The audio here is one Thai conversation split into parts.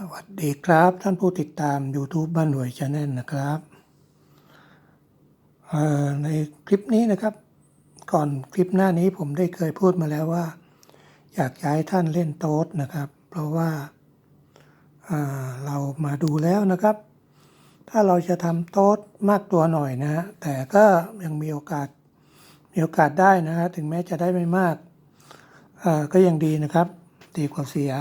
สวัสดีครับท่านผู้ติดตาม YouTube บ้านรวยชาแนลนะครับในคลิปนี้นะครับ ก่อนคลิปหน้านี้ผมได้เคยพูดมาแล้วว่า อยากย้ายท่านเล่นโต๊ดนะครับ เพราะว่าาเรามาดูแล้วนะครับ ถ้าเราจะทำโต๊ดมากตัวหน่อยนะฮะแต่ก็ยังมีโอกาสมีโอกาสได้นะฮะถึงแม้จะได้ไม่มากาก็ยังดีนะครับ ดีกว่าเสีย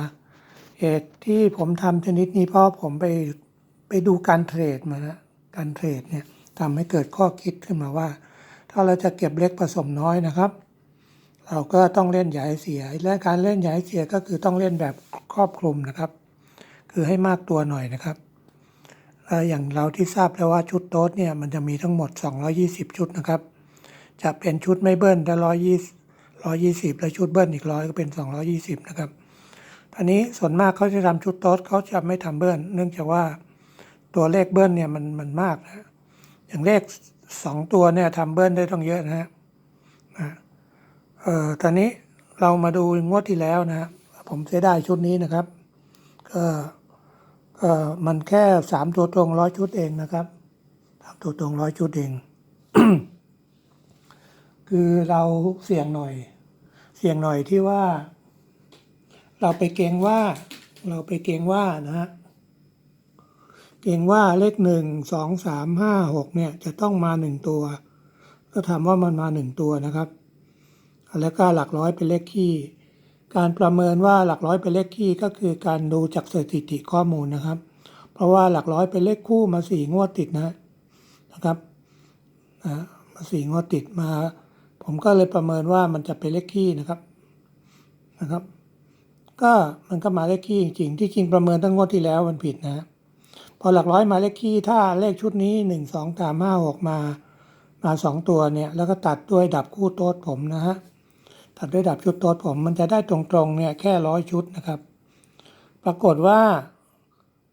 เหตุที่ผมทำชนิดนี้เพราะผมไปไปดูการเทรดมานะการเทรดเนี่ยทำให้เกิดข้อคิดขึ้นมาว่า ถ้าเราจะเก็บเล็กผสมน้อยนะครับ เราก็ต้องเล่นใหญ่เสีย และการเล่นใหญ่เสียก็คือต้องเล่นแบบครอบคลุมนะครับ คือให้มากตัวหน่อยนะครับและอย่างเราที่ทราบแล้วว่าชุดโต๊ดเนี่ยมันจะมีทั้งหมด 220 ชุดนะครับ จะเป็นชุดไม่เบิ้ลได้120 120แล้วชุดเบิ้ลอีกร้อยก็เป็น 220 นะครับ อันนี้ส่วนมากเขาจะทำชุดโต๊ดเขาจะไม่ทำเบิ้ลเนื่องจากว่าตัวเลขเบิ้ลเนี่ยมันมันมากนะอย่างเลขสองตัวเนี่ยทำเบิ้ลได้ต้องเยอะนะฮะเอ่อตอนนี้เรามาดูงวดที่แล้วนะฮะผมเสียดายชุดนี้นะครับก็ก็มันแค่สามตัวตรงร้อยชุดเองนะครับสามตัวตรงร้อยชุดเอง คือเราเสี่ยงหน่อย เสี่ยงหน่อยที่ว่า เราไปเกรงว่า เราไปเกรงว่านะฮะเกรงว่าเลขหนึ่งสองสามห้าหกเนี่ยจะต้องมาหนึ่งตัว ก็ถาว่ามันมาหนึ่งตัวนะครับ แล้วก็หลักร้อยเป็นเลขคี่ การประเมินว่าหลักร้อยเป็นเลขคี่ก็คือการดูจากสถิติข้อมูลนะครับ เพราะว่าหลักร้อยเป็นเลขคู่มาสี่งวดติดนะนะครับนะมาสี่งวดติดมา ผมก็เลยประเมินว่ามันจะเป็นเลขคี่นะครับนะครับ ก็มันก็มาเลขคี่จริงๆที่จริงประเมินตั้งงวดที่แล้วมันผิดนะ พอหลักร้อยมาเลขคี่ถ้าเลขชุดนี้หนึ่งสองสามห้าหกมามาสองตัวเนี่ย แล้วก็ตัดด้วยดับคู่โต๊ดผมนะฮะตัดด้วยดับชุดโต๊ดผมมันจะได้ตรงๆเนี่ยแค่ร้อยชุดนะครับ ปรากฏว่า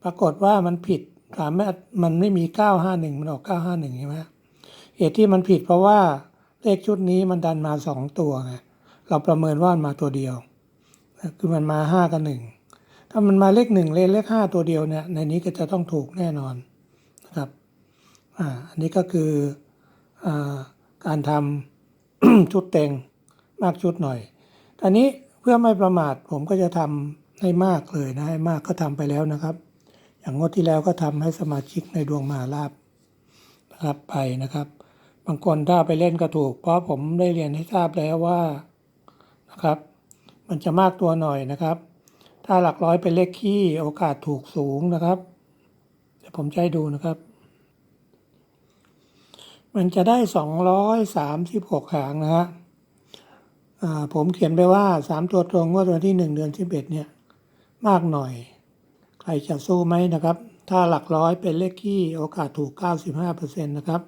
ปรากฏว่ามันผิดถามไม่มันไม่มีเก้าห้าหนึ่งมันออกเก้าห้าหนึ่งใช่ไหมเหตุที่มันผิดเพราะว่าเลขชุดนี้มันดันมาสองตัวไงเราประเมินว่ามันมาตัวเดียว คือมันมาห้ากับหนึ่งถ้ามันมาเลขหนึ่งเลขเลขห้าตัวเดียวเนี่ยในนี้ก็จะต้องถูกแน่นอนนะครับอ่าอันนี้ก็คืออการทำชุดเต็งมากชุดหน่อยตอนนี้เพื่อไม่ประมาทผมก็จะทำให้มากเลยนะให้มากก็ทำไปแล้วนะครับ อย่างงวดที่แล้วก็ทำให้สมาชิกในดวงมหาลาบนะครับไปนะครับ บางคนถ้าไปเล่นก็ถูก เพราะผมได้เรียนให้ทราบแล้วว่านะครับ มันจะมากตัวหน่อยนะครับ ถ้าหลักร้อยเป็นเลขคี่โอกาสถูกสูงนะครับเดี๋ยวผมจะให้ดูนะครับ มันจะได้สองร้อยสามสิบหกหางนะฮะอ่าผมเขียนไปว่าสามตัวตรงงวดวันที่หนึ่งเดือนสิบเอ็ดเนี่ย มากหน่อย ใครจะสู้ไหมนะครับ ถ้าหลักร้อยเป็นเลขคี่โอกาสถูก95%นะครับ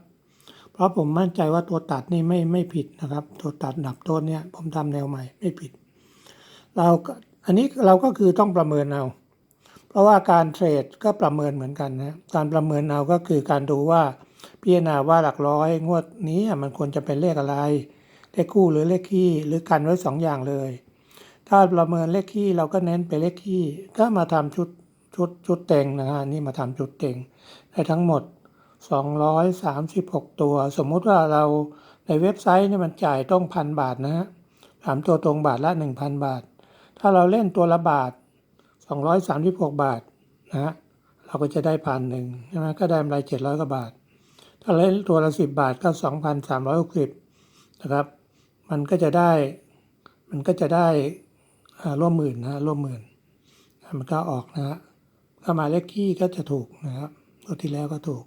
เพราะผมมั่นใจว่าตัวตัดนี่ไม่ไม่ผิดนะครับ ตัวตัดดับต้นเนี่ย ผมทำแนวใหม่ไม่ผิด เราอันนี้เราก็คือต้องประเมินเอา เพราะว่าการเทรดก็ประเมินเหมือนกันนะการประเมินเอาก็คือการดูว่าพิจารณาว่าหลักร้อยงวดนี้มันควรจะเป็นเลขอะไร เลขคู่หรือเลขคี่หรือกันไว้สองอย่างเลย ถ้าประเมินเลขคี่เราก็เน้นไปเลขคี่ก็มาทำชุดชุดชุดเต็งนะฮะนี่มาทำชุดเต็งได้ทั้งหมด 236 ตัว สมมุติว่าเราในเว็บไซต์นี่มันจ่ายต้องพันบาทนะฮะสามตัวตรงบาทละ 1,000 บาท ถ้าเราเล่นตัวละบาท 236 บาทนะฮะเราก็จะได้พันหนึ่งใช่ไหมก็ได้กำไร700กว่าบาท ถ้าเล่นตัวละ 10 บาทก็ 2,360นะครับ มันก็จะได้มันก็จะได้ร่วมหมื่นนะร่วมหมื่นมันก็ออกนะฮะถ้ามาเลขคี่ก็จะถูกนะครับตัวที่แล้วก็ถูก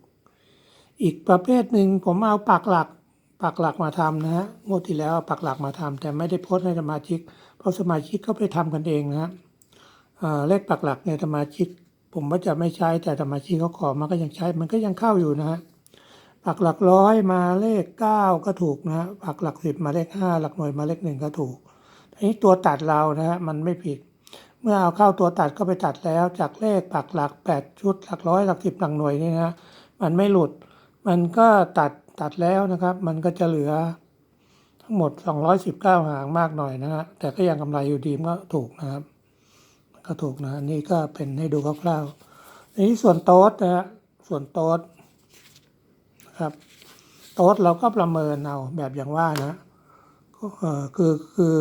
อีกประเภทหนึ่งผมเอาปักหลักปักหลักมาทำนะฮะงวดที่แล้วเอาปักหลักมาทำแต่ไม่ได้โพสต์ให้สมาชิก เพราสมาชิกก็ไปทำกันเองนะฮะเลขปักหลักเนี่ยสมาชิก ผมว่าจะไม่ใช้แต่สมาชิกเขาขอมาก็ยังใช้มันก็ยังเข้าอยู่นะฮะปักหลักร้อยมาเลขเก้าก็ถูกนะฮะปักหลักสิบมาเลขห้าหลักหน่วยมาเลขหนึ่งก็ถูกอันนี้ตัวตัดเรานะฮะมันไม่ผิด เมื่อเอาเข้าตัวตัดก็ไปตัดแล้ว จากเลขปักหลัก8ชุดหลักร้อยหลักสิบหลักหน่วยนี่นะมันไม่หลุด มันก็ตัดตัดแล้วนะครับ มันก็จะเหลือ ทั้งหมด 219 หางมากหน่อยนะฮะแต่ก็ยังกำไรอยู่ดีมันก็ถูกนะครับ ก็ถูกนะนี่ก็เป็นให้ดูคร่าวๆอันนี้ส่วนโต๊ดนะฮะส่วนโต๊ดนะครับ โต๊ดเราก็ประเมินเอาแบบอย่างว่านะก็เออคือคือ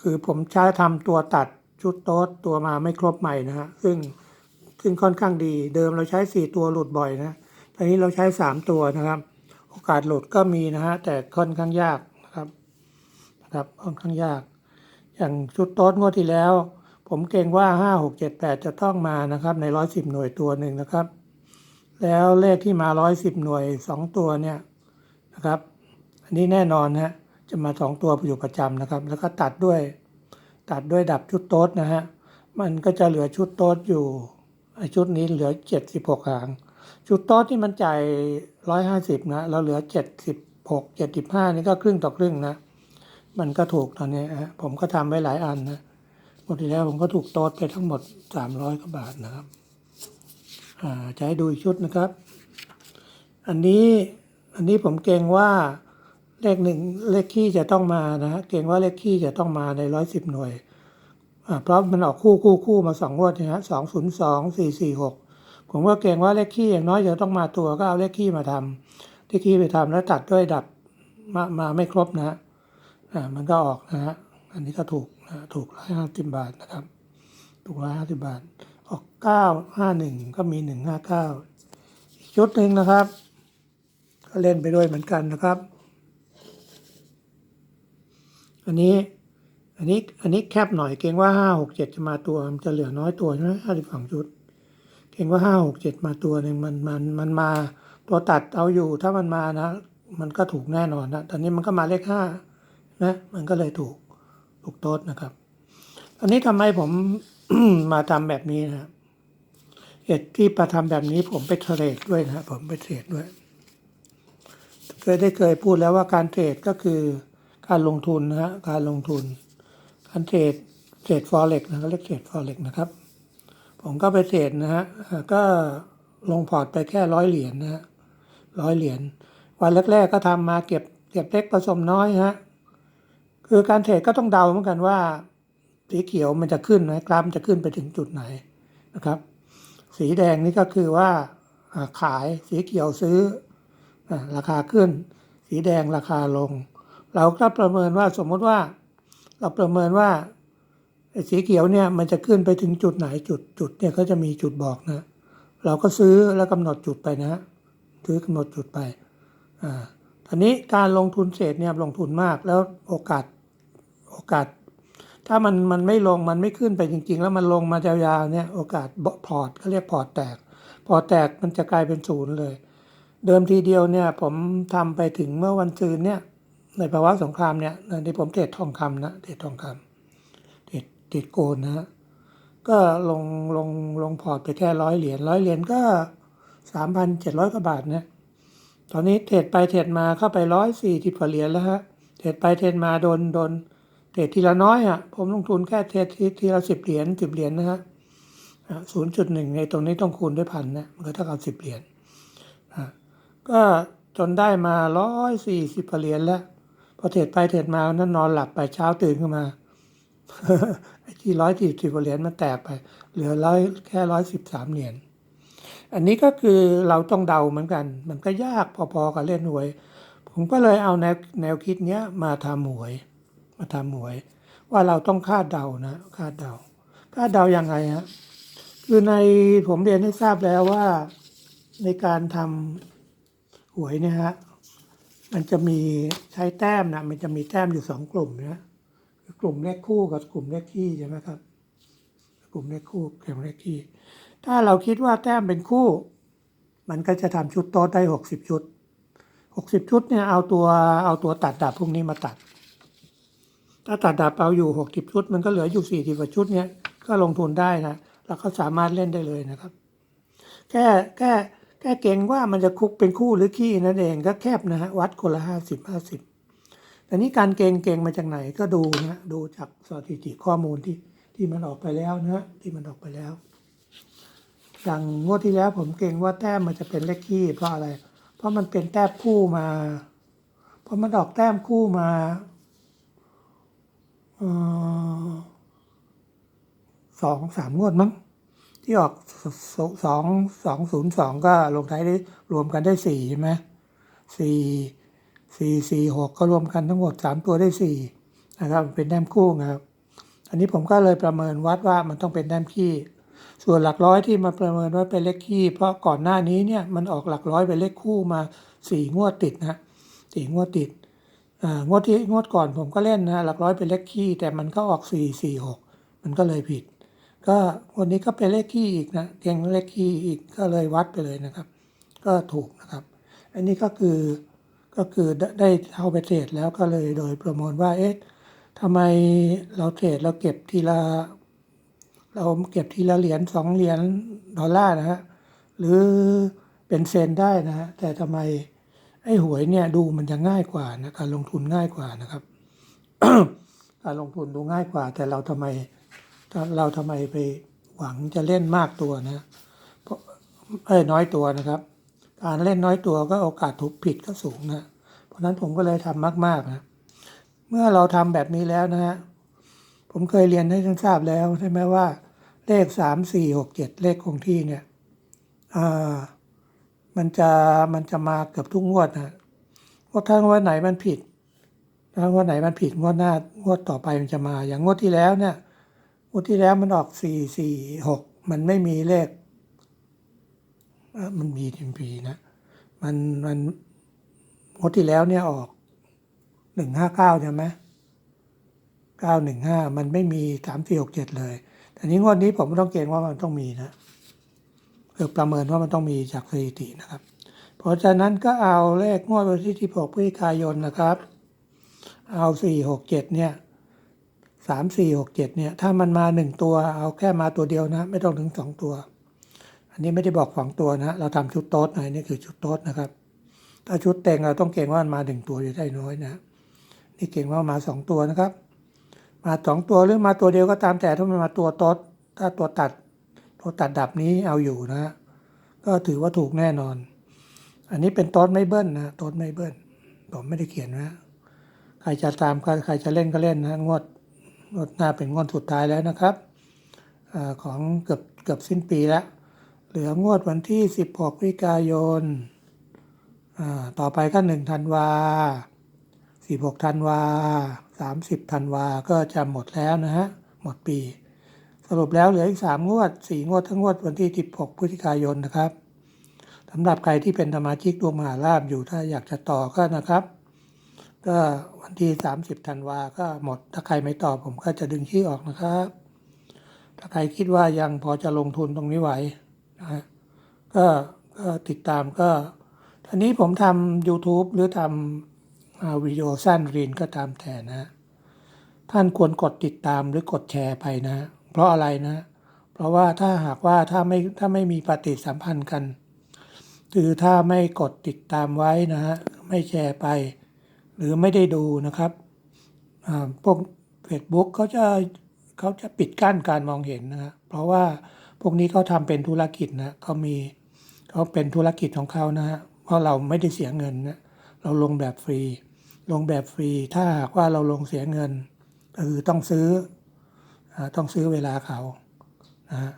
คือผมใช้ทำตัวตัดชุดโต๊ดตัวมาไม่ครบใหม่นะฮะซึ่งซึ่งค่อนข้างดีเดิมเราใช้สี่ตัวหลุดบ่อยนะตอนนี้เราใช้สามตัวนะครับ โอกาสหลุดก็มีนะฮะแต่ค่อนข้างยาก นะครับค่อนข้างยาก อย่างชุดโต๊ดงวดที่แล้ว ผมเกรงว่าห้าหกเจ็ดแปดจะต้องมานะครับในร้อยสิบหน่วยตัวหนึ่งนะครับ แล้วเลขที่มาร้อยสิบหน่วยสองตัวเนี่ยนะครับ อันนี้แน่นอนนะฮะจะมาสองตัวอยู่ประจำนะครับ แล้วก็ตัดด้วยตัดด้วยดับชุดโต๊ดนะฮะมันก็จะเหลือชุดโต๊ดอยู่ชุดนี้เหลือเจ็ดสิบหกหาง ชุดโต๊ดที่มันจ่ายร้อยห้าสิบนะ เราเหลือเจ็ดสิบหกเจ็ดสิบห้านี่ก็ครึ่งต่อครึ่งนะ มันก็ถูกตอนนี้ฮะผมก็ทำไว้หลายอันนะหมดที่แล้วผมก็ถูกโต๊ดไปทั้งหมดสามร้อยกว่าบาทนะครับอ่าจะให้ดูอีกชุดนะครับ อันนี้อันนี้ผมเกรงว่าเลขหนึ่งเลขขี้จะต้องมานะฮะเกรงว่าเลขขี้จะต้องมาในร้อยสิบหน่วยอ่าเพราะมันออกคู่คู่คู่มาสองงวดนะฮะสองศูนย์สองสี่สี่หกผมก็เกรงว่าเลขขี้อย่างน้อยจะต้องมาตัวก็เอาเลขขี้มาทำเลขขี้ไปทำแล้วตัดด้วยดับมามาไม่ครบนะฮะ มันก็ออกนะฮะอันนี้ก็ถูกนะถูกร้อยห้าสิบบาทนะครับ ถูกร้อยห้าสิบบาท ออกเก้าห้าหนึ่งก็มีหนึ่งห้าเก้าอีกชุดหนึ่งนะครับ ก็เล่นไปด้วยเหมือนกันนะครับ อันนี้อันนี้อันนี้แคบหน่อยเกรงว่าห้าหกเจ็ดจะมาตัวมันจะเหลือน้อยตัวใช่ไหมห้าสิบสองชุด เกรงว่าห้าหกเจ็ดมาตัวหนึ่งมันมันมันมาตัวตัดเอาอยู่ถ้ามันมานะ มันก็ถูกแน่นอนนะตอนนี้มันก็มาเลขห้า นะมันก็เลยถูกถูกโต๊ดนะครับ อันนี้ทำไมผมมาทำแบบนี้นะครับเหตุที่ประทำแบบนี้ผมไปเทรดด้วยนะผมไปเทรดด้วยเคยได้เคยพูดแล้วว่าการเทรดก็คือการลงทุนนะฮะการลงทุน การเทรดเทรดฟอเร็กนะเขาเรียกเทรดฟอเร็กนะครับ ผมก็ไปเทรดนะฮะก็ลงพอร์ตไปแค่ร้อยเหรียญนะฮะร้อยเหรียญวันแรกๆก็ทำมาเก็บเก็บเล็กผสมน้อยฮะ คือการเทรดก็ต้องเดาเหมือนกันว่า สีเขียวมันจะขึ้นไหมกราฟมันจะขึ้นไปถึงจุดไหนนะครับ สีแดงนี่ก็คือว่าขายสีเขียวซื้อราคาขึ้น สีแดงราคาลง เราก็ประเมินว่าสมมติว่า เราประเมินว่าสีเขียวเนี่ยมันจะขึ้นไปถึงจุดไหนจุดจุดเนี่ยก็จะมีจุดบอกนะ เราก็ซื้อแล้วกำหนดจุดไปนะซื้อกำหนดจุดไปอ่าตอนนี้การลงทุนเศษเนี่ยลงทุนมากแล้วโอกาส โอกาส ถ้ามันมันไม่ลงมันไม่ขึ้นไปจริง ๆ แล้วมันลงมายาวๆเนี่ยโอกาสพอร์ตเขาเรียกพอร์ตแตก พอร์ตแตกมันจะกลายเป็นศูนย์เลย เดิมทีเดียวเนี่ยผมทำไปถึงเมื่อวันซืนเนี่ยในภาวะสงครามเนี่ยที่ผมเทรดทองคำนะเทรดทองคำเทรดเทรดโกลนะฮะก็ลงลงลงพอร์ตไปแค่ร้อยเหรียญร้อยเหรียญก็สามพันเจ็ดร้อยกว่าบาทนะตอนนี้เทรดไปเทรดมาเข้าไปร้อยสี่สิบกว่าเหรียญแล้วฮะเทรดไปเทรดมาโดนโดน เทรดทีละน้อยอะผมลงทุนแค่เทรดทีละสิบเหรียญสิบเหรียญนะฮะศูนย์จุดหนึ่งในตรงนี้ต้องคูณด้วยพันนะมันก็เท่ากับสิบเหรียญก็จนได้มาร้อยสี่สิบเหรียญแล้ว พอเทรดไปเทรดมานั้นนอนหลับไปเช้าตื่นขึ้นมาไอ้ที่ร้อยสี่สิบเหรียญมันแตกไป เหลือร้อยแค่ร้อยสิบสามเหรียญอันนี้ก็คือเราต้องเดาเหมือนกัน มันก็ยากพอๆกับเล่นหวย ผมก็เลยเอาแนวแนวคิดเนี้ยมาทำหวย มาทำหวย ว่าเราต้องคาดเดานะคาดเดาคาดเดายังไงฮะคือในผมเรียนให้ทราบแล้วว่าในการทำหวยเนี่ยฮะมันจะมีใช้แต้มนะมันจะมีแต้มอยู่สองกลุ่มนะกลุ่มเลขคู่กับกลุ่มเลขคี่ใช่ไหมครับ กลุ่มเลขคู่กลุ่มเลขคี่ถ้าเราคิดว่าแต้มเป็นคู่ มันก็จะทำชุดโต๊ะได้หกสิบชุดหกสิบชุดเนี่ยเอาตัวเอาตัวตัดดาบพวกนี้มาตัด ถ้าตัดดาบเอาอยู่หกสิบชุด มันก็เหลืออยู่สี่สิบกว่าชุดเนี่ยก็ลงทุนได้นะแล้วก็สามารถเล่นได้เลยนะครับ แค่แค่แค่เก่งว่ามันจะคุกเป็นคู่หรือขี้นั่นเองก็แคบนะฮะวัดคนละห้าสิบห้าสิบแต่นี้การเก่งเก่งมาจากไหนก็ดูนะดูจากสถิติข้อมูลที่ที่มันออกไปแล้วนะที่มันออกไปแล้วอย่างงวดที่แล้วผมเก่งว่าแต้มมันจะเป็นเลขขี้เพราะอะไร เพราะมันเป็นแต้มคู่มา เพราะมันออกแต้มคู่มา สองสามงวดมั้งที่ออกสองสองศูนย์สองก็ลงท้ายได้รวมกันได้สี่ใช่ไหมสี่สี่สี่หกก็รวมกันทั้งหมดสามตัวได้สี่นะครับเป็นแต้มคู่นะครับ อันนี้ผมก็เลยประเมินวัดว่ามันต้องเป็นแต้มขี้ ส่วนหลักร้อยที่มาประเมินว่าเป็นเลขขี้ เพราะก่อนหน้านี้เนี่ยมันออกหลักร้อยเป็นเลขคู่มาสี่งวดติดนะสี่งวดติด งวดที่งวดก่อนผมก็เล่นนะหลักร้อยเป็นเลขขี้แต่มันก็ออกสี่สี่หกมันก็เลยผิด ก็วันนี้ก็เป็นเลขขี้อีกนะเก่งเลขขี้อีกก็เลยวัดไปเลยนะครับ ก็ถูกนะครับ อันนี้ก็คือก็คือได้เข้าไปเทรดแล้วก็เลยโดยประมินว่าเอ๊ะทำไมเราเทรดเราเก็บทีละเราเก็บทีละเหรียญสองเหรียญดอลลาร์นะฮะหรือเป็นเซนได้นะฮะแต่ทำไม ไอ้หวยเนี่ยดูมันจะง่ายกว่านะการลงทุนง่ายกว่านะครับการลงทุนดูง่ายกว่า แต่เราทำไมเราทำไมไปหวังจะเล่นมากตัวนะเพราะเอ้น้อยตัวนะครับ การเล่นน้อยตัวก็โอกาสถูกผิดก็สูงนะ เพราะฉะนั้นผมก็เลยทำมากๆนะเมื่อเราทำแบบนี้แล้วนะฮะผมเคยเรียนให้ท่านทราบแล้วใช่ไหมว่า เลขสามสี่หกเจ็ดเลขคงที่เนี่ยอ่า มันจะมันจะมาเกือบทุกงวดนะว่าถ้างวดไหนมันผิดถ้างวดไหนมันผิดงวดหน้างวดต่อไปมันจะมา อย่างงวดที่แล้วเนี่ยงวดที่แล้วมันออกสี่สี่หกมันไม่มีเลขมันมีทีมพีนะ มันมันงวดที่แล้วเนี่ยออกหนึ่งห้าเก้าใช่ไหมเก้าหนึ่งห้ามันไม่มีสามสี่หกเจ็ดเลยแต่นี้งวดนี้ผมต้องเกณฑ์ว่ามันต้องมีนะ คือประเมินว่ามันต้องมีจากสถิตินะครับ เพราะฉะนั้นก็เอาเลขงวดวันที่ 16พฤศจิกายนนะครับ เอาสี่หกเจ็ดเนี่ยสามสี่หกเจ็ดเนี่ย ถ้ามันมาหนึ่งตัว เอาแค่มาตัวเดียวนะ ไม่ต้องถึงสองตัว อันนี้ไม่ได้บอกสองตัวนะ เราทำชุดโต๊ดหน่อยนี่คือชุดโต๊ดนะครับ ถ้าชุดเต็งเราต้องเก่งว่ามันมาหนึ่งตัวอยู่ได้น้อยนะ นี่เก่งว่ามาสองตัวนะครับ มาสองตัวหรือมาตัวเดียวก็ตามแต่ถ้ามันมาตัวโต๊ดถ้าตัวตัด ตัวตัดดับนี้เอาอยู่นะ ก็ถือว่าถูกแน่นอน อันนี้เป็นโต๊ดไม่เบิ้ลนะโต๊ดไม่เบิ้ลผมไม่ได้เขียนนะ ใครจะตามใครจะเล่นก็เล่นนะงวดงวดหน้าเป็นงวดสุดท้ายแล้วนะครับอาของเกือบเกือบสิ้นปีแล้ว เหลืองวดวันที่ 16พฤศจิกายนอ่าต่อไปก็1ธันวา16ธันวา30ธันวาก็จะหมดแล้วนะฮะ หมดปี สรุปแล้วเหลืออีก 3 งวด 4 งวดทั้งงวดวันที่ 16 พฤศจิกายนนะครับสำหรับใครที่เป็นสมาชิกดวงมหาลาภอยู่ถ้าอยากจะต่อก็นะครับ ก็วันที่ 30ธันวาก็หมด ถ้าใครไม่ตอบผมก็จะดึงชื่อออกนะครับ ถ้าใครคิดว่ายังพอจะลงทุนตรงนี้ไหวนะฮะก็ก็ติดตามก็ทีนี้ผมทำ YouTube หรือทำอ่าวิดีโอสั้นเรียนก็ตามแต่นะ ท่านควรกดติดตามหรือกดแชร์ไปนะ เพราะอะไรนะ เพราะว่าถ้าหากว่าถ้าไม่ถ้าไม่มีปฏิสัมพันธ์กัน คือถ้าไม่กดติดตามไว้นะฮะไม่แชร์ไป หรือไม่ได้ดูนะครับพวก Facebook เขาจะเขาจะปิดกั้นการมองเห็นนะเพราะว่าพวกนี้เขาทำเป็นธุรกิจนะเขามีเขาเป็นธุรกิจของเขานะฮะเพราะเราไม่ได้เสียเงินนะเราลงแบบฟรี ลงแบบฟรี ถ้าหากว่าเราลงเสียเงินคือต้องซื้อ ต้องซื้อเวลาเขานะฮะ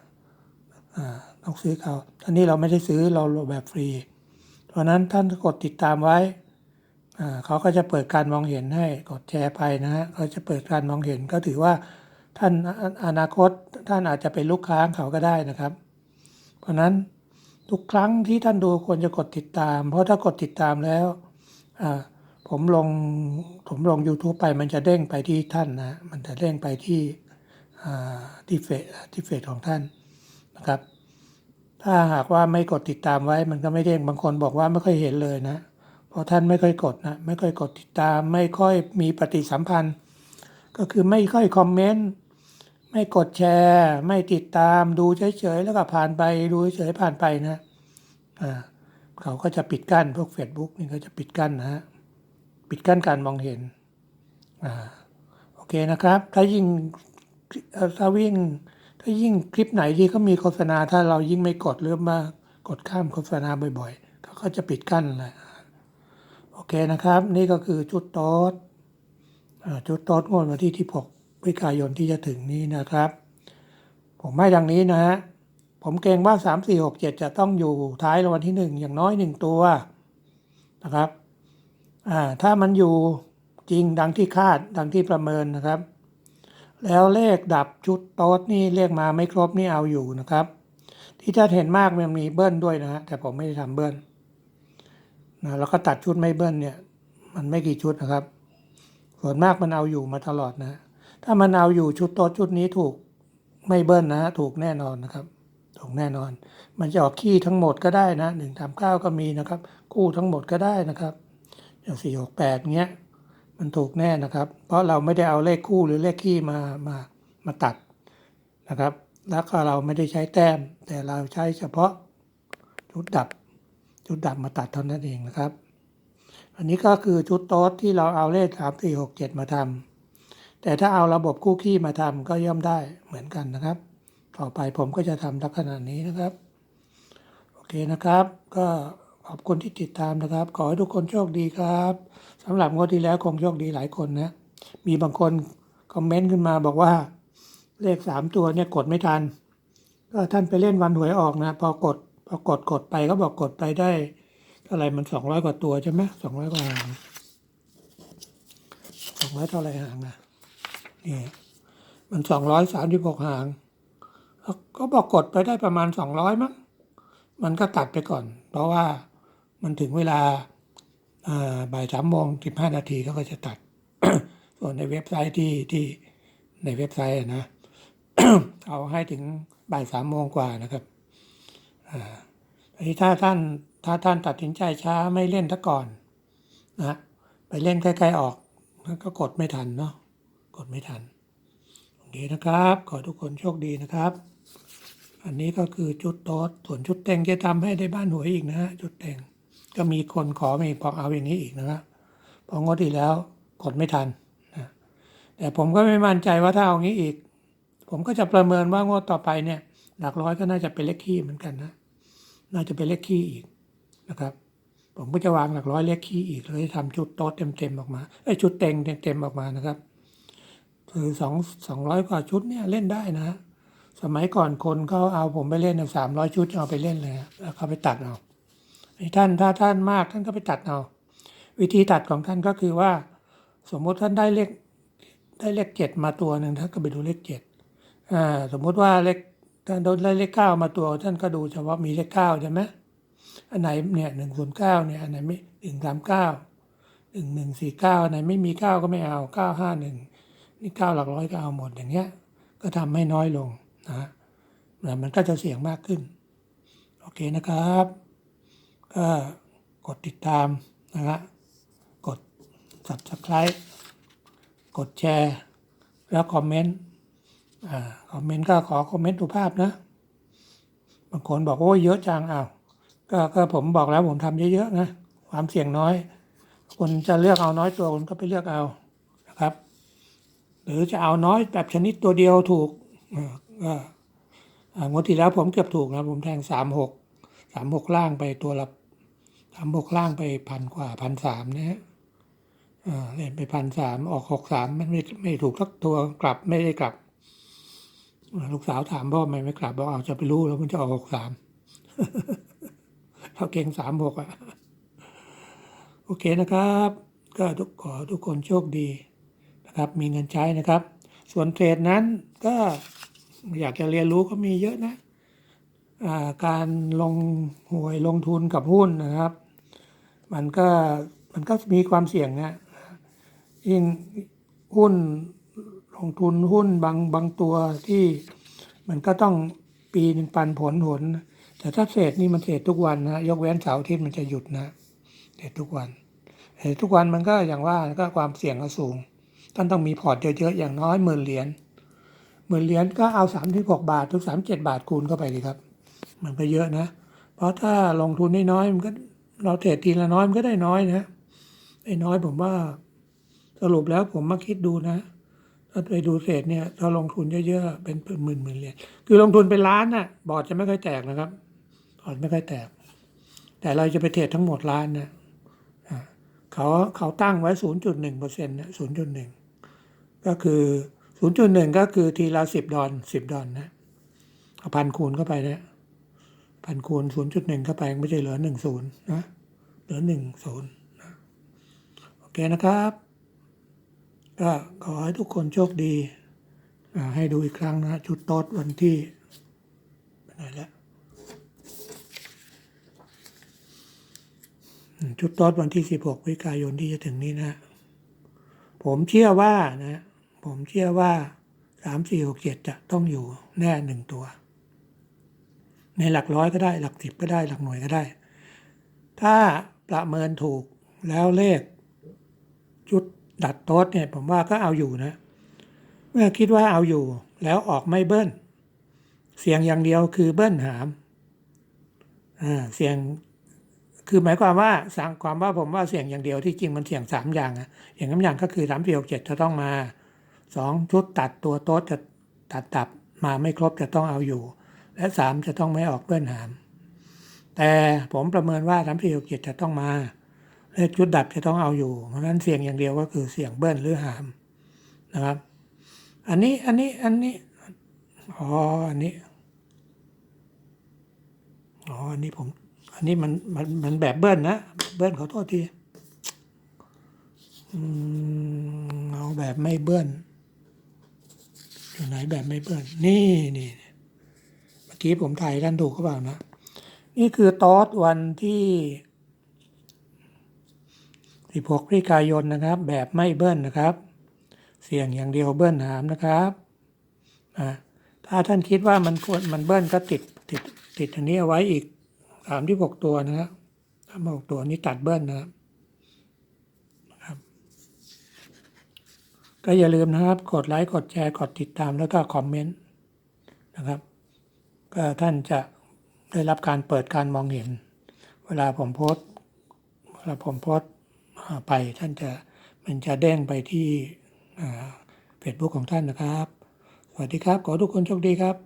ต้องซื้อเขาท่านี้เราไม่ได้ซื้อเราแบบฟรี เพราะนั้นท่านกดติดตามไว้ เขาก็จะเปิดการมองเห็นให้กดแชร์ไปนะฮะเขาจะเปิดการมองเห็นก็ถือว่าท่านอนาคตท่านอาจจะเป็นลูกค้าเขาก็ได้นะครับ เพราะนั้นทุกครั้งที่ท่านดูควรจะกดติดตาม เพราะถ้ากดติดตามแล้วผมลงผมลง YouTube ไปมันจะเด้งไปที่ท่านนะ มันจะเด้งไปที่ ที่เฟซที่เฟซของท่านนะครับ ถ้าหากว่าไม่กดติดตามไว้มันก็ไม่เด้งบางคนบอกว่าไม่ค่อยเห็นเลยนะเพราะท่านไม่ค่อยกดนะไม่ค่อยกดติดตาม ไม่ค่อยมีปฏิสัมพันธ์ ก็คือไม่ค่อยคอมเมนต์ไม่กดแชร์ ไม่ติดตามดูเฉยๆแล้วก็ผ่านไปดูเฉยๆผ่านไปนะอ่าเขาก็จะปิดกั้นพวก Facebook นี่ก็จะปิดกั้นนะฮะปิดกั้นการมองเห็นอ่าโอเคนะครับ ถ้ายิ่ง ถ้าวิ่ง ถ้ายิ่งคลิปไหนที่เขามีโฆษณา ถ้าเรายิ่งไม่กดหรือมากดข้ามโฆษณาบ่อยๆเขาก็จะปิดกั้นแหละโอเคนะครับ นี่ก็คือชุดโต๊ดอ่าชุดโต๊ดงวดวันที่ที่6พฤศจิกายนที่จะถึงนี้นะครับ ผมให้ดังนี้นะฮะผมเกรงว่าสามสี่หกเจ็ดจะต้องอยู่ท้ายรางวัลที่หนึ่งอย่างน้อยหนึ่งตัวนะครับถ้ามันอยู่จริงดังที่คาดดังที่ประเมินนะครับ แล้วเลขดับชุดโต๊ดนี่เลขมาไม่ครบนี่เอาอยู่นะครับ ที่จะเห็นมากมันมีเบิ้ลด้วยนะฮะแต่ผมไม่ได้ทำเบิ้ลนะแล้วก็ตัดชุดไม่เบิ้ลเนี่ย มันไม่กี่ชุดนะครับ ส่วนมากมันเอาอยู่มาตลอดนะ ถ้ามันเอาอยู่ชุดโต๊ดชุดนี้ถูกไม่เบิ้ลนะฮะถูกแน่นอนนะครับ ถูกแน่นอน มันจะออกขี้ทั้งหมดก็ได้นะหนึ่งสามเก้าก็มีนะครับคู่ทั้งหมดก็ได้นะครับอย่างสี่หกแปดเงี้ย มันถูกแน่นะครับ เพราะเราไม่ได้เอาเลขคู่หรือเลขขี้มามามาตัดนะครับ แล้วก็เราไม่ได้ใช้แต้ม แต่เราใช้เฉพาะชุดดับชุดดับมาตัดเท่านั้นเองนะครับ อันนี้ก็คือชุดโต๊ดที่เราเอาเลขสามสี่หกเจ็ดมาทำแต่ถ้าเอาระบบคู่ขี้มาทำก็ย่อมได้เหมือนกันนะครับ ต่อไปผมก็จะทำลักษณะนี้นะครับ โอเคนะครับก็ ขอบคุณที่ติดตามนะครับ ขอให้ทุกคนโชคดีครับสำหรับงวดที่แล้วคงโชคดีหลายคนนะ มีบางคนคอมเมนต์ขึ้นมาบอกว่า เลขสามตัวเนี่ยกดไม่ทัน ก็ท่านไปเล่นวันหวยออกนะ พอกดพอกดกดไปก็บอกกดไปได้เท่าไรมันสองร้อยกว่าตัวใช่ไหมสองร้อยกว่าหางสองร้อยเท่าไรหางนะนี่มันสองร้อยสามสิบหกหางก็บอกกดไปได้ประมาณสองร้อยมั้งมันก็ตัดไปก่อน เพราะว่า มันถึงเวลาบ่ายสามโมงสิบห้านาทีเขาก็จะตัด ส่วนในเว็บไซต์ที่ที่ในเว็บไซต์นะ เอาให้ถึงบ่ายสามโมงกว่านะครับอ่าทีนี้ถ้าท่านถ้าท่านตัดสินใจช้าไม่เล่นซะก่อนนะไปเล่นใกล้ๆออกแล้วก็กดไม่ทันเนาะกดไม่ทันโอเคนะครับ ขอทุกคนโชคดีนะครับ อันนี้ก็คือชุดโต๊ดส่วนชุดแต่งจะทำให้ได้บ้านหวยอีกนะฮะชุดแต่ง ก็มีคนขอมีกบอกเอาอย่างนี้อีกนะครับพองดที่แล้วกดไม่ทันนะแต่ผมก็ไม่มั่นใจว่าถ้าเอางี้อีก ผมก็จะประเมินว่างวดต่อไปเนี่ย หลักร้อยก็น่าจะเป็นเลขคี่เหมือนกันนะ น่าจะเป็นเลขคี่อีกนะครับ ผมก็จะวางหลักร้อยเลขคี่อีกเลยทำชุดโต๊ดเต็มๆออกมาไอ้ชุดเต็งเต็มๆออกมานะครับคือสองสองร้อยกว่าชุดเนี่ยเล่นได้นะ สมัยก่อนคนเขาเอาผมไปเล่นสามร้อยชุดเอาไปเล่นเลยแล้วเขาไปตัดเอาไอ้ ท่านถ้าท่านมากท่านก็ไปตัดเอา วิธีตัดของท่านก็คือว่า สมมุติท่านได้เลขได้เลขเจ็ดมาตัวหนึ่งท่านก็ไปดูเลขเจ็ดอ่าสมมุติว่าเลขท่านได้เลขเก้ามาตัว ท่านก็ดูเฉพาะมีเลขเก้าใช่ไหมอันไหนเนี่ยหนึ่งศูนย์เก้าเนี่ยอันไหนไม่หนึ่งสามเก้าหนึ่งหนึ่งสี่เก้าอันไหนไม่มีเก้าก็ไม่เอาเก้าห้าหนึ่งนี่เก้าหลักร้อยก็เอาหมดอย่างเงี้ย ก็ทำให้น้อยลงนะฮะมันก็จะเสี่ยงมากขึ้น โอเคนะครับ ก็กดติดตามนะฮะกด subscribe กดแชร์ แล้วคอมเมนต์คอมเมนต์ก็ขอคอมเมนต์สุภาพนะ บางคนบอกโอ้ยเยอะจังอ้าวก็ก็ผมบอกแล้วผมทำเยอะๆนะ ความเสี่ยงน้อย คนจะเลือกเอาน้อยตัวคนก็ไปเลือกเอานะครับ หรือจะเอาน้อยแบบชนิดตัวเดียวถูกก็งวดที่แล้วผมเกือบถูกนะ ผมแทงสามหกสามหกล่างไปตัวละ สามหกล่างไปพันกว่าพันสามนะฮะเล่นไปพันสามออกหกสามมันไม่ไม่ถูกสักตัวกลับไม่ได้กลับ ลูกสาวถามพ่อไมไม่กลับบอกเอาจะไปรู้แล้วมันจะออกหกสามเขาเก่งสามหกอะโอเคนะครับ ก็ทุกขอทุกคนโชคดีนะครับ มีเงินใช้นะครับ ส่วนเทรดนั้นก็อยากจะเรียนรู้ก็มีเยอะนะ การลงหวยลงทุนกับหุ้นนะครับ มันก็มันก็มีความเสี่ยงนะยิ่งหุ้นลงทุนหุ้นบางบางตัวที่มันก็ต้องปีหนึ่งปันผลผล แต่ถ้าเทรดนี่มันเทรดทุกวันนะยกเว้นเสาร์อาทิตย์มันจะหยุดนะเทรดทุกวันเทรดทุกวันมันก็อย่างว่าก็ความเสี่ยงก็สูงท่านต้องมีพอร์ตเยอะๆอย่างน้อยหมื่นเหรียญหมื่นเหรียญก็เอาสามที่หกบาททุกสามเจ็ดบาทคูณเข้าไปดีครับ มันก็เยอะนะ เพราะถ้าลงทุนน้อยๆมันก็ เราเทรดทีละน้อยมันก็ได้น้อยนะไอ้น้อยผมว่า สรุปแล้วผมมาคิดดูนะถ้าไปดูเทรดเนี่ยถ้าลงทุนเยอะๆเป็นหมื่นหมื่นเหรียญคือลงทุนเป็นล้านน่ะ บอร์ดจะไม่ค่อยแตกนะครับบอร์ดไม่ค่อยแตก แต่เราจะไปเทรดทั้งหมดล้านนะอ่าเขาเขาตั้งไว้ศูนย์จุดหนึ่งเปอร์เซ็นต์นะศูนย์จุดหนึ่งก็คือ 0.1 ก็คือทีละ 10 ดอล10 ดอลนะพันคูณเข้าไปนี่ย พันคูณศูนย์จุดหนึ่งเข้าไปไม่ใช่เหลือหนึ่งศูนย์นะเหลือหนึ่งศูนย์นะโอเคนะครับ ก็ขอให้ทุกคนโชคดี ให้ดูอีกครั้งนะชุดโต๊ดวันที่ไปไหนแล้วอืมชุดโต๊ดวันที่สิบหกวิกายนที่จะถึงนี้นะ ผมเชื่อว่านะ ผมเชื่อว่าสามสี่หกเจ็ดจะต้องอยู่แน่หนึ่งตัว ในหลักร้อยก็ได้ หลักสิบก็ได้ หลักหน่วยก็ได้ ถ้าประเมินถูกแล้วเลขชุดดัดโต๊ดเนี่ยผมว่าก็เอาอยู่นะ เมื่อคิดว่าเอาอยู่แล้วออกไม่เบิ้ลเสียงอย่างเดียวคือเบิ้ลหามอ่าเสียงคือหมายความว่าสั่งความว่าผมว่าเสียงอย่างเดียวที่จริงมันเสียงสามอย่างอะอย่างน้ำอย่างก็คือสามสี่หกเจ็ดจะต้องมาสองชุดตัดตัวโต๊ดจะตัดตับมาไม่ครบจะต้องเอาอยู่ และสามจะต้องไม่ออกเบิ้ลหาม แต่ผมประเมินว่าสามสี่หกเจ็ดจะต้องมาเลขชุดดับจะต้องเอาอยู่ เพราะฉะนั้นเสียงอย่างเดียวก็คือเสียงเบิ้ลหรือหามนะครับ อันนี้อันนี้อันนี้อ๋ออันนี้อ๋ออันนี้ผม อันนี้มันมันมันแบบเบิ้ลนะเบิ้ลขอโทษทีเอาแบบไม่เบิ้ลอยู่ไหนแบบไม่เบิ้ลนี่นี่ กี้ผมถ่ายท่านถูกเขาเปล่านะ นี่คือตอสวันที่16พฤศจิกายนนะครับ แบบไม่เบิ้ลนะครับ เสียงอย่างเดียวเบิ้ลหามนะครับถ้าท่านคิดว่ามันควรมันเบิ้ลก็ติดติดติดอันนี้เอาไว้อีกสามที่หกตัวนะครับสามหกตัวนี้ตัดเบิ้ลนะครับก็อย่าลืมนะครับ กดไลค์ กดแชร์ กดติดตามแล้วก็คอมเมนต์นะครับ ก็ท่านจะได้รับการเปิดการมองเห็น เวลาผมโพสเวลาผมโพสไปท่านจะมันจะเด้งไปที่เฟซบุ๊กของท่านนะครับ สวัสดีครับ ขอทุกคนโชคดีครับ